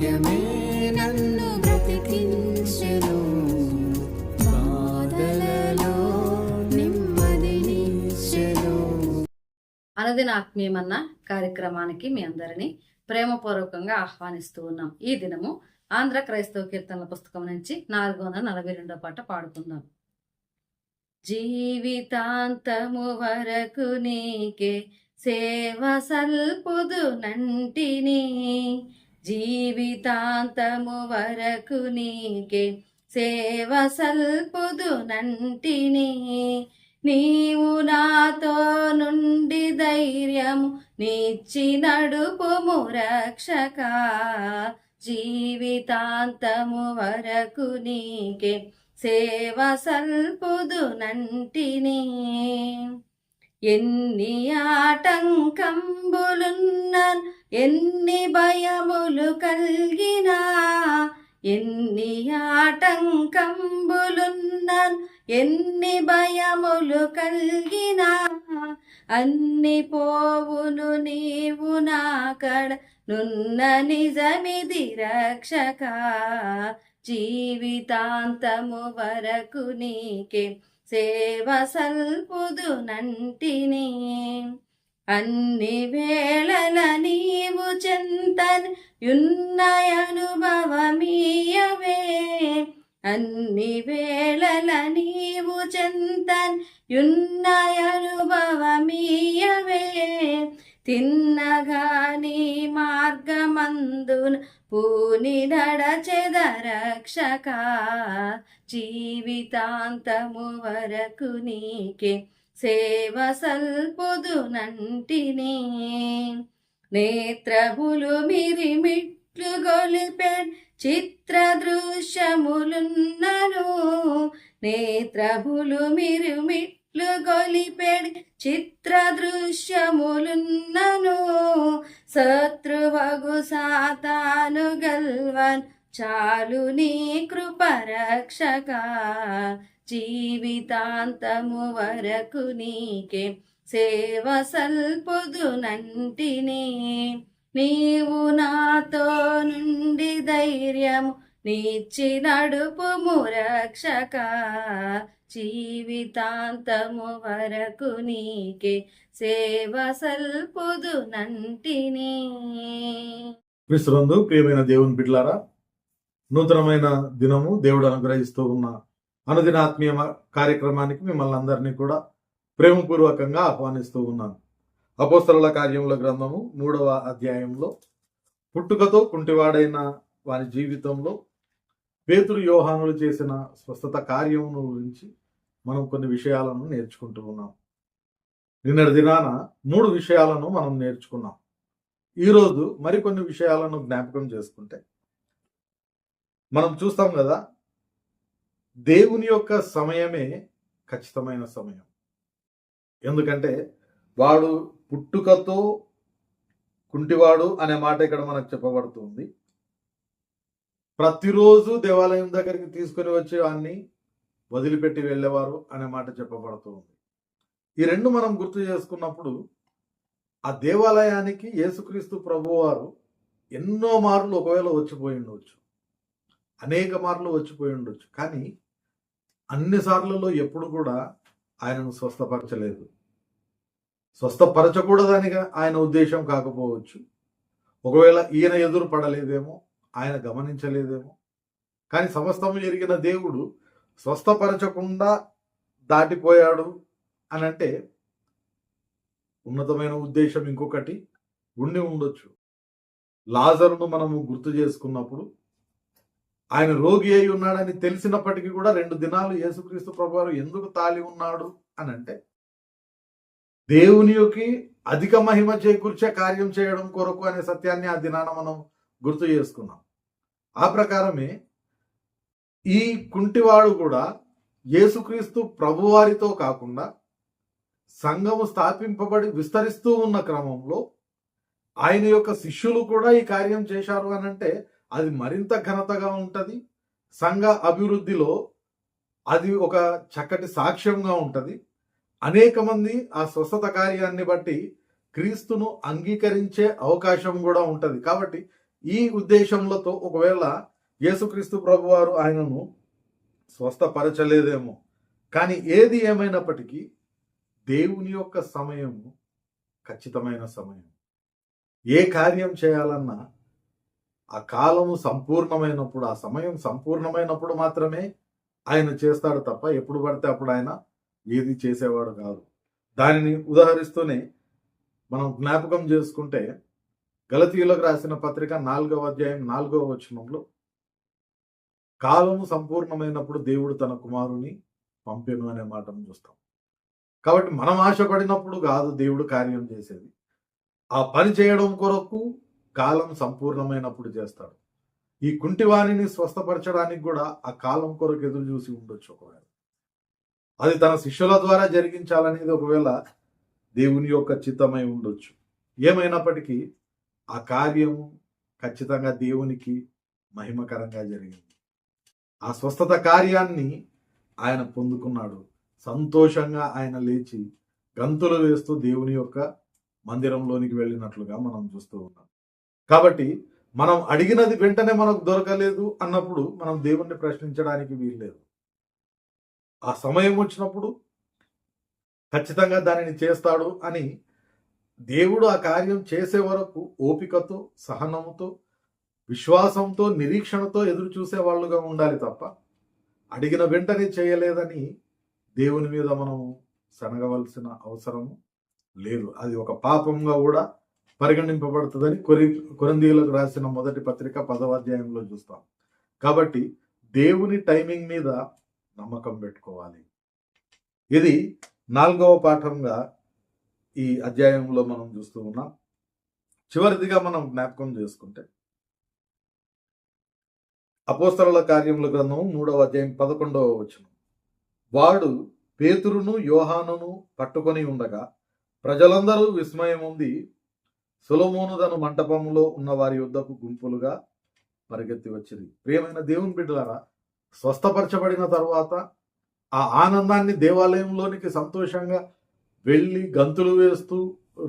వాక్యమే నన్ను బ్రతికించెను. బాధలలో నెమ్మదినిచ్చెను అనుదిన ఆత్మీయమన్న కార్యక్రమానికి మీ అందరినీ ప్రేమపూర్వకంగా ఆహ్వానిస్తూ ఉన్నాం. ఈ దినము ఆంధ్ర క్రైస్తవ కీర్తనల పుస్తకం నుంచి నాలుగు వందల నలభై రెండో పాట పాడుకుందాం. జీవితాంతము వరకు నీకే సేవ సల్పుదు నంటిని. జీవితాంతము వరకు నీకే సేవ సల్పుదు నంటిని. నీవు నాతో నుండి ధైర్యము నిచ్చి నడుపుము రక్షక. జీవితాంతము వరకు నీకే సేవ సల్పుదు నంటిని. ఎన్ని ఆటంకంబులున్న ఎన్ని భయములు కలిగినా ఎన్ని ఆటంకంబులున్న ఎన్ని భయములు కలిగినా అన్ని పోవును నీవు నాకడ నున్న నిజమిది రక్షక జీవితాంతము వరకు నీకే సేవ సల్పుదు నంటిని అన్ని వేళల నీవు చింతన్ యున్నయనుభవమీయవే అన్ని వేళల నీవు చింతన్ తిన్నగాని మార్గమందున పూని నడచెద రక్షక. జీవితాంతము వరకు నీకే సేవ సల్పుదు నంటిని. నేత్రములు మిరిమిట్లు గొలిపె చిత్ర దృశ్యములున్నను నేత్రములు మిరిమిట్లు గొలిపెడి చిత్ర దృశ్యములున్నను శత్రువగు సాతాను గల్వన్ చాలు నీ కృపరక్షక. జీవితాంతము వరకు నీకే సేవ సల్పుదు నంటిని. నీవు నాతో నుండి ధైర్యము నీచి నడుపుము రక్షక. జీవితాంతము వరకు నీకే సేవ సల్పుదు నంటిని. విశ్రందు ప్రియమైన దేవుని బిడ్లారా నూతనమైన దినము దేవుడు అనుగ్రహిస్తూ ఉన్న అనుదిన ఆత్మీయ కార్యక్రమానికి మిమ్మల్ని అందరినీ కూడా ప్రేమపూర్వకంగా ఆహ్వానిస్తూ ఉన్నాను. అపోస్తల కార్యముల గ్రంథము మూడవ అధ్యాయంలో పుట్టుకతో కుంటివాడైన వారి జీవితంలో పేతురు యోహానులు చేసిన స్వస్థత కార్యమును గురించి మనం కొన్ని విషయాలను నేర్చుకుంటూ ఉన్నాం. నిన్నటి దినాన మూడు విషయాలను మనం నేర్చుకున్నాం. ఈరోజు మరికొన్ని విషయాలను జ్ఞాపకం చేసుకుంటే మనం చూస్తాం కదా దేవుని యొక్క సమయమే ఖచ్చితమైన సమయం. ఎందుకంటే వాడు పుట్టుకతో కుంటివాడు అనే మాట ఇక్కడ మనకు చెప్పబడుతుంది ప్రతిరోజు దేవాలయం దగ్గరికి తీసుకొని వచ్చేవాడిని వదిలిపెట్టి వెళ్ళేవారు అనే మాట చెప్పబడుతుంది ఈ రెండు మనం గుర్తు చేసుకున్నప్పుడు ఆ దేవాలయానికి యేసుక్రీస్తు ప్రభువారు ఎన్నో మార్లు ఒకవేళ వచ్చిపోయి ఉండవచ్చు అనేక మార్లు వచ్చిపోయి ఉండొచ్చు. కానీ అన్ని సార్లలో ఎప్పుడు కూడా ఆయనను స్వస్థపరచలేదు. స్వస్థపరచకూడదనిగా ఆయన ఉద్దేశం కాకపోవచ్చు. ఒకవేళ ఈయన ఎదురు పడలేదేమో ఆయన గమనించలేదేమో. కానీ సమస్తము జరిగిన దేవుడు స్వస్థపరచకుండా దాటిపోయాడు అని అంటే ఉన్నతమైన ఉద్దేశం ఇంకొకటి ఉండి ఉండొచ్చు. లాజరును మనము గుర్తు చేసుకున్నప్పుడు ఆయన రోగి అయి ఉన్నాడని తెలిసినప్పటికీ కూడా రెండు దినాలు యేసుక్రీస్తు ప్రభువారు ఎందుకు తాలి ఉన్నాడు అని అంటే దేవుని యొక్క అధిక మహిమ చేకూర్చే కార్యం చేయడం కొరకు అనే సత్యాన్ని ఆ దినాన మనం గుర్తు చేసుకున్నాం. ఆ ప్రకారమే ఈ కుంటివాడు కూడా యేసుక్రీస్తు ప్రభువారితో కాకుండా సంఘము స్థాపింపబడి విస్తరిస్తూ ఉన్న క్రమంలో ఆయన యొక్క శిష్యులు కూడా ఈ కార్యం చేశారు అని అంటే అది మరింత ఘనతగా ఉంటుంది. సంఘ అభివృద్ధిలో అది ఒక చక్కటి సాక్ష్యంగా ఉంటుంది. అనేక మంది ఆ స్వస్థత కార్యాన్ని బట్టి క్రీస్తును అంగీకరించే అవకాశం కూడా ఉంటుంది. కాబట్టి ఈ ఉద్దేశములతో ఒకవేళ యేసుక్రీస్తు ప్రభువారు ఆయనను స్వస్థపరచలేదేమో. కానీ ఏది ఏమైనప్పటికీ దేవుని యొక్క సమయము ఖచ్చితమైన సమయం. ఏ కార్యం చేయాలన్నా ఆ కాలము సంపూర్ణమైనప్పుడు ఆ సమయం సంపూర్ణమైనప్పుడు మాత్రమే ఆయన చేస్తాడు తప్ప ఎప్పుడు పడితే అప్పుడు ఆయన ఏది చేసేవాడు కాదు. దానిని ఉదాహరిస్తూనే మనం జ్ఞాపకం చేసుకుంటే గలతీయులకు రాసిన పత్రిక నాలుగవ అధ్యాయం నాలుగవ వచనంలో కాలము సంపూర్ణమైనప్పుడు దేవుడు తన కుమారుని పంపెను అనే మాటను చూస్తాం. కాబట్టి మనం ఆశపడినప్పుడు కాదు దేవుడు కార్యం చేసేది. ఆ పని చేయడం కొరకు కాలం సంపూర్ణమైనప్పుడు చేస్తాడు. ఈ కుంటివాణిని స్వస్థపరచడానికి కూడా ఆ కాలం కొరకు ఎదురు చూసి ఉండొచ్చు ఒకవేళ. అది తన శిష్యుల ద్వారా జరిగించాలనేది ఒకవేళ దేవుని యొక్క చిత్తమై ఉండొచ్చు. ఏమైనప్పటికీ ఆ కార్యము ఖచ్చితంగా దేవునికి మహిమకరంగా జరిగింది. ఆ స్వస్థత కార్యాన్ని ఆయన పొందుకున్నాడు. సంతోషంగా ఆయన లేచి గంతులు వేస్తూ దేవుని యొక్క మందిరంలోనికి వెళ్ళినట్లుగా మనం చూస్తూ ఉన్నాం. కాబట్టి మనం అడిగినది వెంటనే మనకు దొరకలేదు అన్నప్పుడు మనం దేవుణ్ణి ప్రశ్నించడానికి వీల్లేదు. ఆ సమయం వచ్చినప్పుడు ఖచ్చితంగా దానిని చేస్తాడు అని దేవుడు ఆ కార్యం చేసే వరకు ఓపికతో సహనముతో విశ్వాసంతో నిరీక్షణతో ఎదురు చూసే వాళ్ళుగా ఉండాలి తప్ప అడిగిన వెంటనే చేయలేదని దేవుని మీద మనం శనగవలసిన అవసరము లేదు. అది ఒక పాపంగా కూడా పరిగణింపబడుతుందని కొరి కొరందీలకు రాసిన మొదటి పత్రిక పదవ అధ్యాయంలో చూస్తాం. కాబట్టి దేవుని టైమింగ్ మీద నమ్మకం పెట్టుకోవాలి. ఇది నాలుగవ పాఠంగా ఈ అధ్యాయంలో మనం చూస్తూ ఉన్నాం. చివరిదిగా మనం జ్ఞాపకం చేసుకుంటే అపోస్తల కార్యముల గ్రంథం మూడవ అధ్యాయం పదకొండవ వచనం. వాడు పేతురును యోహానును పట్టుకొని ఉండగా ప్రజలందరూ విస్మయం ఉంది సులమోనుదను మంటపంలో ఉన్న వారి యుద్ధకు గుంపులుగా పరిగెత్తి వచ్చింది ప్రియమైన దేవుని బిడ్డలారా స్వస్థపరచబడిన తర్వాత ఆ ఆనందాన్ని దేవాలయంలోనికి సంతోషంగా వెళ్ళి గంతులు వేస్తూ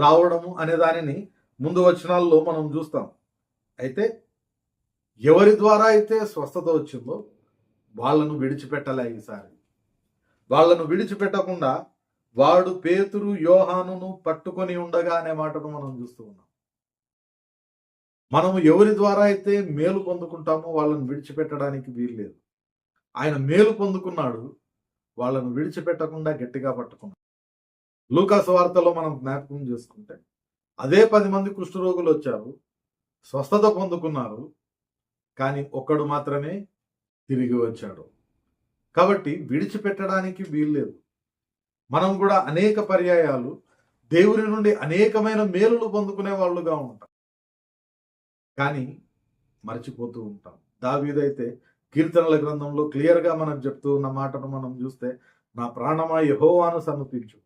రావడము అనే దానిని ముందు వచనాల్లో మనం చూస్తాం. అయితే ఎవరి ద్వారా అయితే స్వస్థత వచ్చిందో వాళ్ళను విడిచిపెట్టలే ఈసారి. వాళ్ళను విడిచిపెట్టకుండా వాడు పేతురు యోహానును పట్టుకొని ఉండగా అనే మాటను మనం చూస్తూ ఉన్నాం. మనము ఎవరి ద్వారా అయితే మేలు పొందుకుంటామో వాళ్ళను విడిచిపెట్టడానికి వీల్లేదు. ఆయన మేలు పొందుకున్నాడు వాళ్ళను విడిచిపెట్టకుండా గట్టిగా పట్టుకున్నాడు. లూకాసు వార్తలో మనం జ్ఞాపకం చేసుకుంటే అదే పది మంది కుష్ఠరోగులు వచ్చారు స్వస్థత పొందుకున్నారు కానీ ఒక్కడు మాత్రమే తిరిగి వచ్చాడు. కాబట్టి విడిచిపెట్టడానికి వీల్లేదు మనం కూడా అనేక పర్యాయాలు దేవుని నుండి అనేకమైన మేలులు పొందుకునే వాళ్ళుగా ఉంటాం. కానీ మర్చిపోతూ ఉంటాం. దావీదైతే కీర్తనల గ్రంథంలో క్లియర్గా మనం చెప్తూ ఉన్న మాటను మనం చూస్తే నా ప్రాణమా యహోవాను సన్నతించు.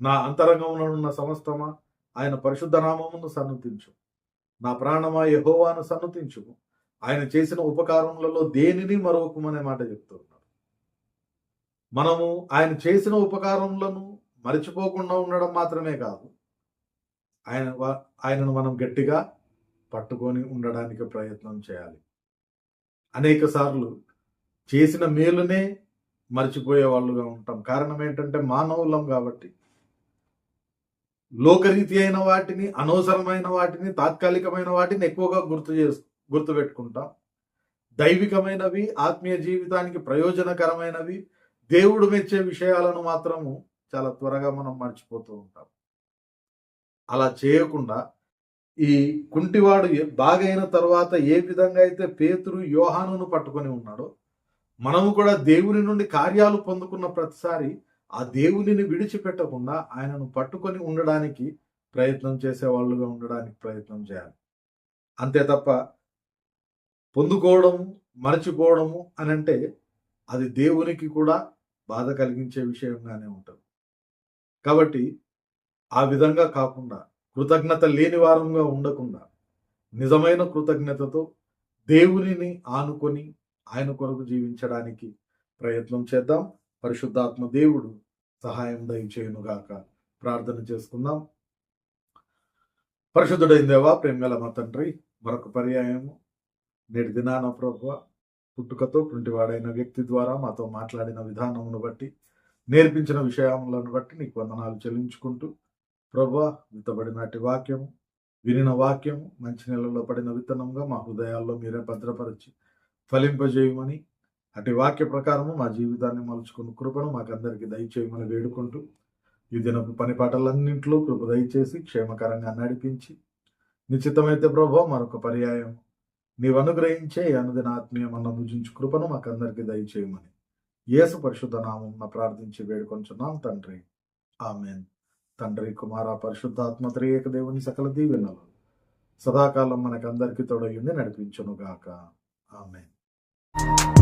నా అంతరంగంలో ఉన్న సమస్తమా ఆయన పరిశుద్ధ నామమును సన్నతించు. నా ప్రాణమా యహోవాను సన్నతించుము. ఆయన చేసిన ఉపకారములలో దేనిని మరొకమనే మాట చెప్తూ ఉన్నారు మనము ఆయన చేసిన ఉపకారములను మర్చిపోకుండా ఉండడం మాత్రమే కాదు ఆయన ఆయనను మనం గట్టిగా పట్టుకొని ఉండడానికి ప్రయత్నం చేయాలి. అనేక సార్లు చేసిన మేలునే మర్చిపోయే వాళ్ళుగా ఉంటాం. కారణం ఏంటంటే మానవులం కాబట్టి. లోకరీతి అయిన వాటిని అనవసరమైన వాటిని తాత్కాలికమైన వాటిని ఎక్కువగా గుర్తు చేసు గుర్తుపెట్టుకుంటాం. దైవికమైనవి ఆత్మీయ జీవితానికి ప్రయోజనకరమైనవి దేవుడు మెచ్చే విషయాలను మాత్రము చాలా త్వరగా మనం మర్చిపోతూ ఉంటాం. అలా చేయకుండా ఈ కుంటివాడు బాగైన తర్వాత ఏ విధంగా అయితే పేతురు యోహానును పట్టుకొని ఉన్నాడో మనము కూడా దేవుని నుండి కార్యాలు పొందుకున్న ప్రతిసారి ఆ దేవునిని విడిచిపెట్టకుండా ఆయనను పట్టుకొని ఉండడానికి ప్రయత్నం చేసే వాళ్ళుగా ఉండడానికి ప్రయత్నం చేయాలి. అంతే తప్ప పొందుకోవడము మరచిపోవడము అని అంటే అది దేవునికి కూడా బాధ కలిగించే విషయంగానే ఉంటుంది. కాబట్టి ఆ విధంగా కాకుండా కృతజ్ఞత లేని వారంగా ఉండకుండా నిజమైన కృతజ్ఞతతో దేవునిని ఆనుకొని ఆయన కొరకు జీవించడానికి ప్రయత్నం చేద్దాం. పరిశుద్ధాత్మ దేవుడు సహాయం దయచేయునుగాక. ప్రార్థన చేసుకుందాం. పరిశుద్ధుడైన దేవా ప్రేమగల మా తండ్రి మరొక పర్యాయము. నేటి దినాన ప్రభు పుట్టుకతో పుంటివాడైన వ్యక్తి ద్వారా మాతో మాట్లాడిన విధానమును బట్టి నేర్పించిన విషయములను బట్టి నీకు వందనాలు చెల్లించుకుంటూ ప్రభా విత్తబడినటి వాక్యము వినిన వాక్యము మంచి నెలలో పడిన విత్తనంగా మా హృదయాల్లో మీరే భద్రపరిచి ఫలింపజేయమని అటు వాక్య ప్రకారము మా జీవితాన్ని మలుచుకున్న కృపను మాకందరికీ దయచేయమని వేడుకుంటూ ఈ దినపు పని పాటలన్నింటిలో కృప దయచేసి క్షేమకరంగా నడిపించి నిశ్చితమైతే ప్రభో మరొక పర్యాయం. నీవు అనుగ్రహించే ఈ అనుదిన ఆత్మీయమన్న భుజించు కృపను మాకందరికీ దయచేయమని యేసు పరిశుద్ధ నామం ప్రార్థించి వేడుకొంచున్నాం తండ్రి. ఆమెన్. తండ్రి కుమార పరిశుద్ధాత్మ త్రియేక దేవుని సకల దీవెనలు సదాకాలం మనకందరికీ తోడయ్యుండి నడిపించునుగాక. ఆమెన్.